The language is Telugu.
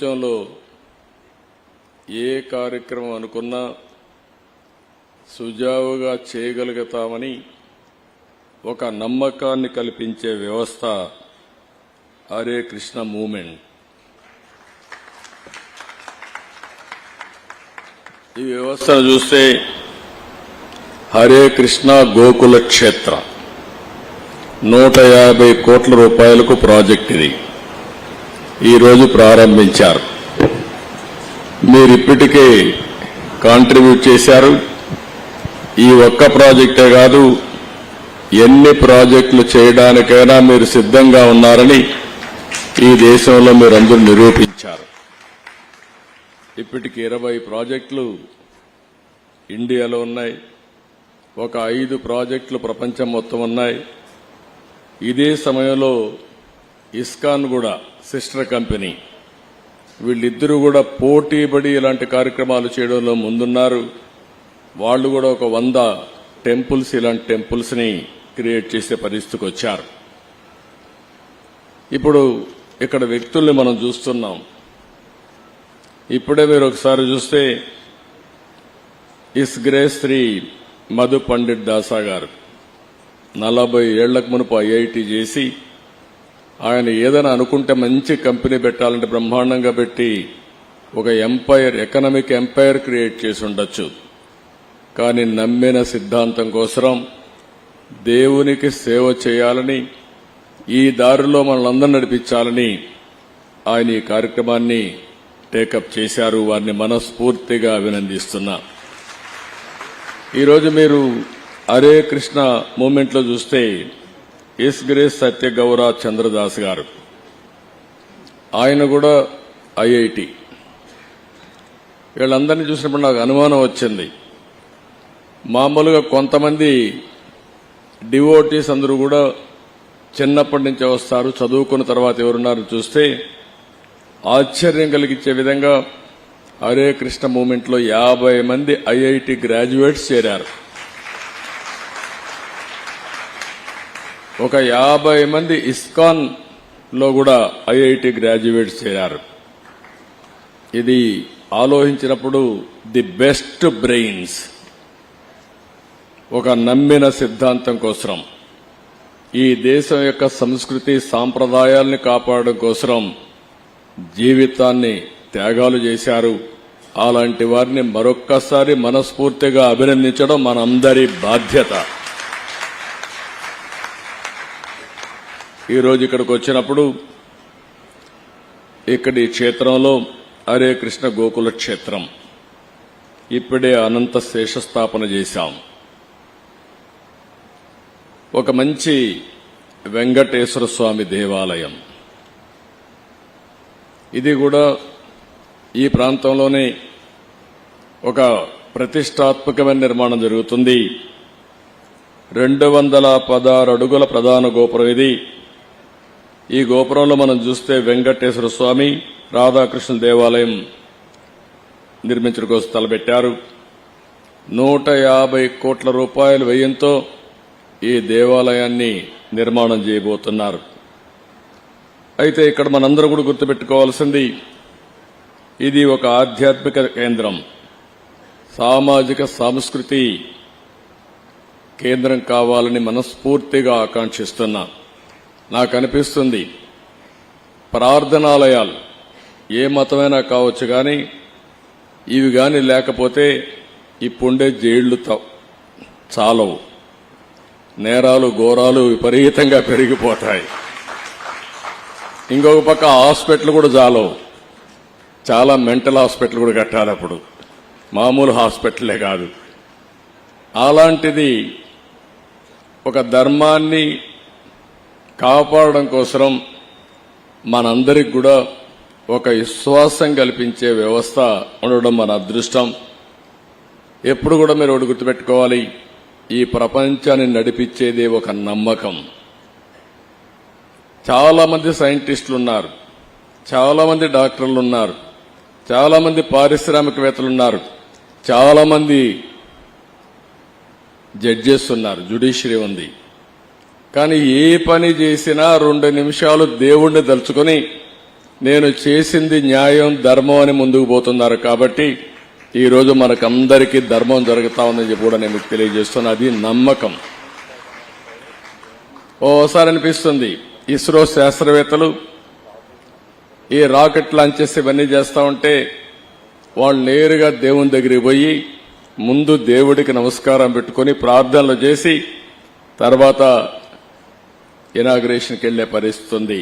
ప్రపంచంలో ఏ కార్యక్రమం అనుకున్నా సుజావుగా చేయగలుగుతామని ఒక నమ్మకాన్ని కల్పించే వ్యవస్థ హరే కృష్ణ మూమెంట్. ఈ వ్యవస్థను చూస్తే హరే కృష్ణ గోకుల క్షేత్ర. నూట యాభై కోట్ల రూపాయలకు ప్రాజెక్ట్ ఇది. ఈరోజు ప్రారంభించారు. మీరు ఇప్పటికే కాంట్రిబ్యూట్ చేశారు. ఈ ఒక్క ప్రాజెక్టే కాదు ఎన్ని ప్రాజెక్టులు చేయడానికైనా మీరు సిద్ధంగా ఉన్నారని ఈ దేశంలో మీరందరూ నిరూపించారు. ఇప్పటికి ఇరవై ప్రాజెక్టులు ఇండియాలో ఉన్నాయి. ఒక ఐదు ప్రాజెక్టులు ప్రపంచం మొత్తం ఉన్నాయి. ఇదే సమయంలో ఇస్కాన్ కూడా సిస్టర్ కంపెనీ. వీళ్ళిద్దరూ కూడా పోటీపడి ఇలాంటి కార్యక్రమాలు చేయడంలో ముందున్నారు. వాళ్ళు కూడా ఒక వంద టెంపుల్స్ ఇలాంటి టెంపుల్స్ని క్రియేట్ చేసే పరిస్థితికి వచ్చారు. ఇప్పుడు ఇక్కడ వ్యక్తుల్ని మనం చూస్తున్నాం. ఇప్పుడే మీరు ఒకసారి చూస్తే ఇస్ గ్రేస్ శ్రీ మధు పండిట్ దాసా గారు. నలభై ఏళ్ళకు మునుపు ఐఐటి చేసి ఆయన ఏదైనా అనుకుంటే మంచి కంపెనీ పెట్టాలంటే బ్రహ్మాండంగా పెట్టి ఒక ఎంపైర్ ఎకనామిక్ ఎంపైర్ క్రియేట్ చేసి ఉండొచ్చు. కానీ నమ్మిన సిద్ధాంతం కోసరం దేవునికి సేవ చేయాలని ఈ దారిలో మనల్ని నడిపించాలని ఆయన ఈ కార్యక్రమాన్ని టేకప్ చేశారు. వారిని మనస్ఫూర్తిగా అభినందిస్తున్నా. ఈరోజు మీరు హరే కృష్ణ మూమెంట్లో చూస్తే ఎస్ గ్రేస్ సత్యగౌర చంద్రదాస్ గారు. ఆయన కూడా ఐఐటి. వీళ్ళందరినీ చూసినప్పుడు నాకు అనుమానం వచ్చింది. మామూలుగా కొంతమంది డివోటీస్ అందరూ కూడా చిన్నప్పటి నుంచే వస్తారు చదువుకున్న తర్వాత ఎవరున్నారు చూస్తే ఆశ్చర్యం కలిగించే విధంగా హరే కృష్ణ మూమెంట్లో యాభై మంది ఐఐటి గ్రాడ్యుయేట్స్ చేరారు. ఒక యాభై మంది ఇస్కాన్లో కూడా ఐఐటి గ్రాడ్యుయేట్స్ చేరారు. ఇది ఆలోచించినప్పుడు ది బెస్ట్ బ్రెయిన్స్. ఒక నమ్మిన సిద్ధాంతం కోసం ఈ దేశం యొక్క సంస్కృతి సాంప్రదాయాల్ని కాపాడడం కోసం జీవితాన్ని త్యాగాలు చేశారు. అలాంటి వారిని మరొక్కసారి మనస్ఫూర్తిగా అభినందించడం మనందరి బాధ్యత. ఈరోజు ఇక్కడికి వచ్చినప్పుడు ఇక్కడి క్షేత్రంలో హరే కృష్ణ గోకుల క్షేత్రం. ఇప్పుడే అనంత శేషస్థాపన చేశాం. ఒక మంచి వెంకటేశ్వర స్వామి దేవాలయం. ఇది కూడా ఈ ప్రాంతంలోనే ఒక ప్రతిష్టాత్మకమైన నిర్మాణం జరుగుతుంది. రెండు వందల పదహారు అడుగుల ప్రధాన గోపురం ఇది. ఈ గోపురంలో మనం చూస్తే వెంకటేశ్వర స్వామి రాధాకృష్ణ దేవాలయం నిర్మించడం కోసం తలపెట్టారు నూట యాభై కోట్ల రూపాయల వ్యయంతో ఈ దేవాలయాన్ని నిర్మాణం చేయబోతున్నారు. అయితే ఇక్కడ మనందరూ కూడా గుర్తుపెట్టుకోవాల్సింది ఇది ఒక ఆధ్యాత్మిక కేంద్రం. సామాజిక సాంస్కృతి కేంద్రం కావాలని మనస్ఫూర్తిగా ఆకాంక్షిస్తున్నాం. నాకు అనిపిస్తుంది ప్రార్థనాలయాలు ఏ మతమైనా కావచ్చు కానీ ఇవి కానీ లేకపోతే ఇప్పుండే జైళ్ళు త- చాలవు. నేరాలు ఘోరాలు విపరీతంగా పెరిగిపోతాయి. ఇంకొక పక్క హాస్పిటల్ కూడా చాలవు. చాలా మెంటల్ హాస్పిటల్ కూడా కట్టాలి అప్పుడు. మామూలు హాస్పిటలే కాదు. అలాంటిది ఒక ధర్మాన్ని కాపాడడం కోసం మనందరికి కూడా ఒక విశ్వాసం కల్పించే వ్యవస్థ ఉండడం మన అదృష్టం. ఎప్పుడు కూడా మీరు ఒకటి గుర్తుపెట్టుకోవాలి ఈ ప్రపంచాన్ని నడిపించేది ఒక నమ్మకం. చాలామంది సైంటిస్టులు ఉన్నారు చాలామంది డాక్టర్లు ఉన్నారు చాలామంది పారిశ్రామికవేత్తలు ఉన్నారు చాలామంది జడ్జెస్ ఉన్నారు జ్యుడిషియరీ ఉంది. కానీ ఏ పని చేసినా రెండు నిమిషాలు దేవుణ్ణి తలుచుకొని నేను చేసింది న్యాయం ధర్మం అని ముందుకు పోతున్నారు కాబట్టి ఈరోజు మనకందరికీ ధర్మం జరుగుతా ఉందని చెప్పి కూడా నేను మీకు తెలియజేస్తున్నా. అది నమ్మకం. ఓసారి అనిపిస్తుంది ఇస్రో శాస్త్రవేత్తలు ఈ రాకెట్ లాంచెస్ ఇవన్నీ చేస్తూ ఉంటే వాళ్ళు నేరుగా దేవుని దగ్గరికి పోయి ముందు దేవుడికి నమస్కారం పెట్టుకొని ప్రార్థనలు చేసి తర్వాత ఇనాగ్రేషన్కి వెళ్ళే పరిస్థితి ఉంది